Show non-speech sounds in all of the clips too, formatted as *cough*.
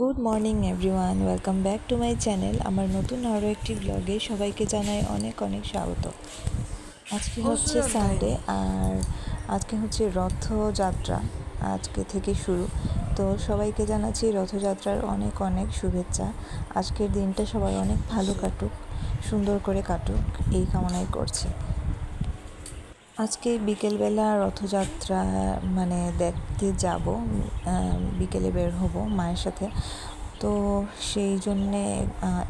Good morning everyone welcome back to my channel আমার নতুন আরও একটি ব্লগে সবাইকে জানাই অনেক অনেক স্বাগত। আজকে হচ্ছে সানডে আর আজকে হচ্ছে রথযাত্রা আজকে থেকে শুরু। তো সবাইকে জানাচ্ছি রথযাত্রার অনেক অনেক শুভেচ্ছা। আজকের দিনটা সবাই অনেক ভালো কাটুক সুন্দর করে কাটুক এই কামনাই করছি। আজকে বিকেলবেলা রথযাত্রা মানে দেখতে যাব বিকেলে বের হব মায়ের সাথে। তো সেই জন্যে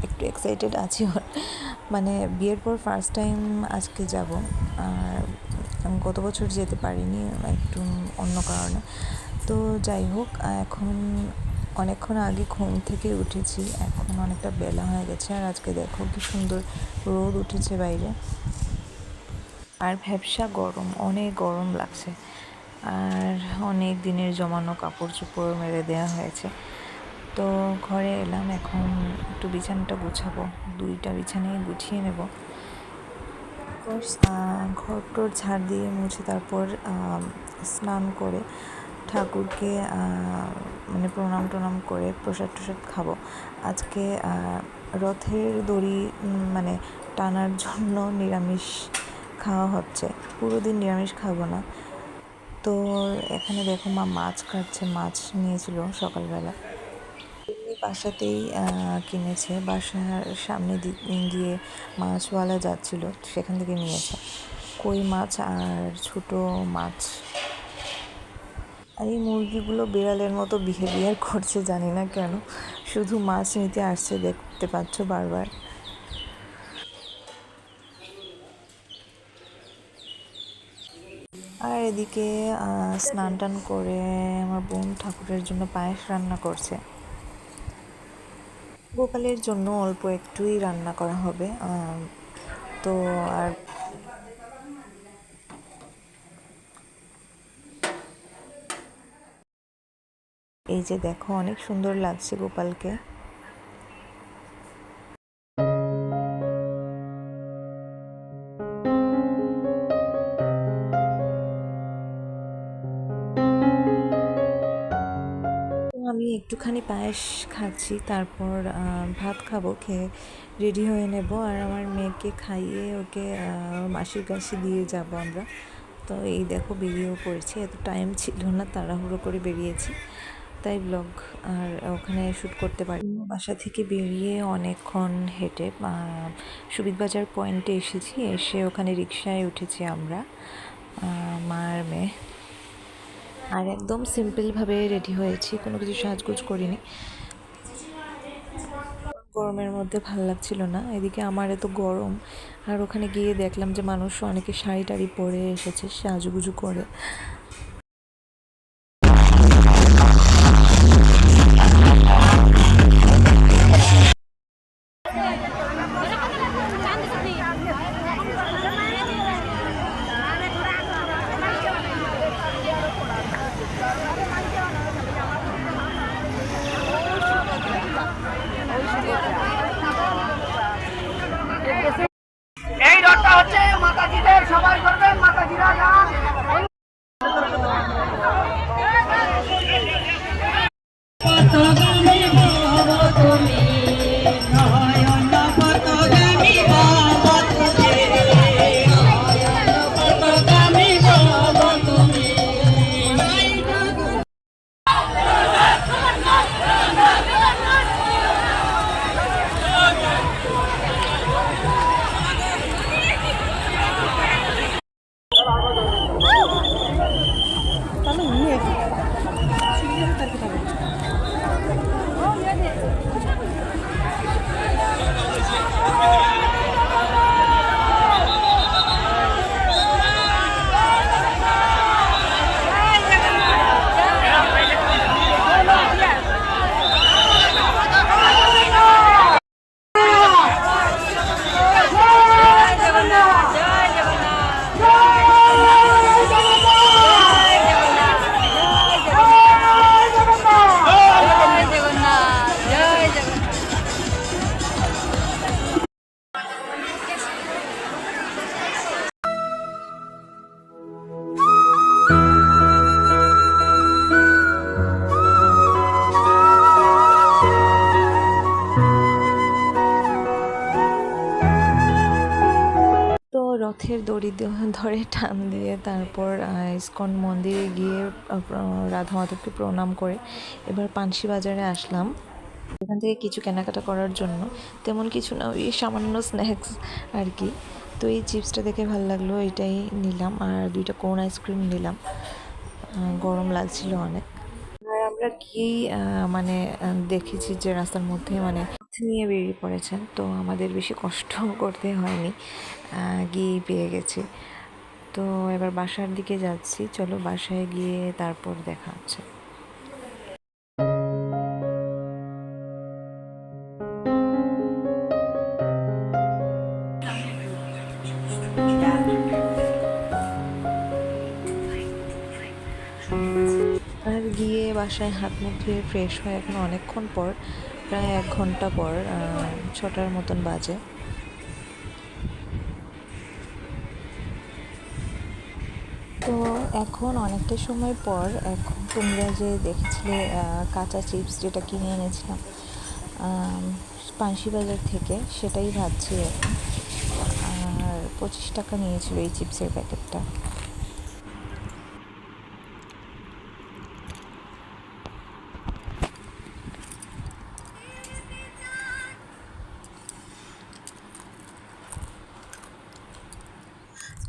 একটু এক্সাইটেড আছি। *laughs* মানে বিয়ের পর ফার্স্ট টাইম আজকে যাব। আর গত বছর যেতে পারিনি, একটু অন্য কারণে। তো যাই হোক, এখন অনেকক্ষণ আগে ঘুম থেকে উঠেছি। এখন অনেকটা বেলা হয়ে গেছে। আর আজকে দেখো কি সুন্দর রোদ উঠেছে বাইরে। আর ভ্যাবসা গরম, অনেক গরম লাগছে। আর অনেক দিনের জমানো কাপড় চোপড় মেরে দেওয়া হয়েছে। তো ঘরে এলাম, এখন একটু বিছানাটা গুছাবো। দুইটা বিছানায় গুছিয়ে নেব। ঘর টর ঝাড় দিয়ে মুছে তারপর স্নান করে ঠাকুরকে মানে প্রণাম টনাম করে প্রসাদ টসাদ খাব। আজকে রথের দড়ি মানে টানার জন্য নিরামিষ খাওয়া হচ্ছে। পুরো দিন নিরামিষ খাব না। তো এখানে দেখো মা মাছ কাটছে, মাছ নিয়েছিল সকালবেলা। বাসাতেই কিনেছে। বাসার সামনে দিয়ে মাছওয়ালা যাচ্ছিল, সেখান থেকে নিয়েছে। কই মাছ আর ছোট মাছ। আর এই মুরগিগুলো বিড়ালের মতো বিহেভিয়ার করছে, জানি না কেন। শুধু মাছ নিতে আসছে, দেখতে পাচ্ছ বারবার। আর এদিকে স্নান টান করে আমার বোন ঠাকুরের জন্য পায়েস রান্না করছে। গোপালের জন্য অল্প একটুই রান্না করা হবে। তো আর এই যে দেখো, অনেক সুন্দর লাগছে গোপালকে। একটুখানি পায়েস খাচ্ছি তারপর ভাত খাব খেয়ে রেডি হয়ে নেব। আর আমার মেয়েকে খাইয়ে ওকে মাসির কাছে দিয়ে যাব আমরা। তো এই দেখো বেরিয়েও পড়েছি। এত টাইম ছিল না তাড়াহুড়ো করে বেরিয়েছি। তাই ব্লগ আর ওখানে শ্যুট করতে পারি বাসা থেকে বেরিয়ে অনেকক্ষণ হেঁটে আহ, সুবিধ বাজার পয়েন্টে এসেছি। এসে ওখানে রিক্সায় উঠেছি আমরা মার মেয়ে। আর একদম সিম্পলভাবে রেডি হয়েছি, কোনো কিছু সাজগুজ করিনি। গরমের মধ্যে ভালো লাগছিল না, এদিকে আমার এত গরম, আর ওখানে গিয়ে দেখলাম যে মানুষ অনেকে শাড়ি টাড়ি পরে এসেছে, সাজুগুজু করে। দড়ি *laughs* ধরে টান দিয়ে তারপর ইস্কন মন্দিরে গিয়ে রাধা মাধবকে প্রণাম করে এবার পানসি বাজারে আসলাম। এখান থেকে কিছু কেনাকাটা করার জন্য তেমন কিছু না, ওই সামান্য স্ন্যাক্স আর কি। তো এই চিপসটা দেখে ভালো লাগল এটাই নিলাম আর দুইটা কোন আইসক্রিম নিলাম। গরম লাগছিল অনেক। আর আমরা কি মানে দেখেছি যে রাস্তার মধ্যে মানে নিয়ে বেরিয়ে পড়েছেন, তো আমাদের বেশি কষ্ট করতে হয়নি গিয়েই পেয়ে গেছি। তো এবার বাসার দিকে যাচ্ছি, চলো বাসায় গিয়ে তারপর দেখা হচ্ছে। আর গিয়ে বাসায় হাত মুখ ধুয়ে ফ্রেশ হয়ে এখন অনেকক্ষণ পর প্রায় এক ঘণ্টা পর ছটার মতন বাজে। তো এখন অনেকটা সময় পর, এখন তোমরা যে দেখেছিলে কাঁচা চিপস যেটা কিনে এনেছিলাম পানসি বাজার থেকে, সেটাই ভাবছি এখন। আর পঁচিশ টাকা নিয়েছিল এই চিপসের প্যাকেটটা।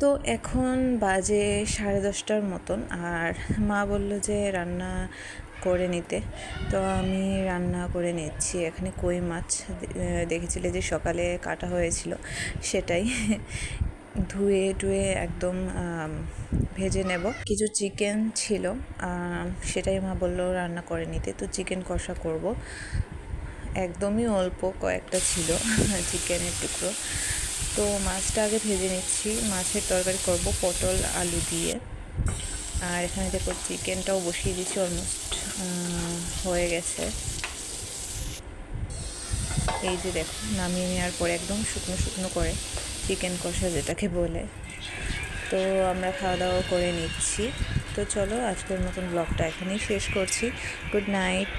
তো এখন বাজে সাড়ে দশটার মতন আর মা বলল যে রান্না করে নিতে। তো আমি রান্না করে নিচ্ছি। এখানে কই মাছ দেখেছিলে যে সকালে কাটা হয়েছিল সেটাই। ধুয়ে টুয়ে একদম ভেজে নেব। কিছু চিকেন ছিল সেটাই মা বলল রান্না করে নিতে। তো চিকেন কষা করব। একদমই অল্প কয়েকটা ছিল চিকেনের টুকরো। তো মাছটা আগে ভেজে নিচ্ছি। মাছের তরকারি করব পটল, আলু দিয়ে। আর এখানে দেখো চিকেনটাও বসিয়ে দিচ্ছি অলমোস্ট হয়ে গেছে। এই যে দেখো, নামিয়ে নেওয়ার পরে একদম শুকনো শুকনো করে চিকেন কষা যেটাকে বলে। তো আমরা খাওয়া দাওয়া করে নিচ্ছি। তো চলো আজকের মতন ব্লগটা এখানেই শেষ করছি। Good night.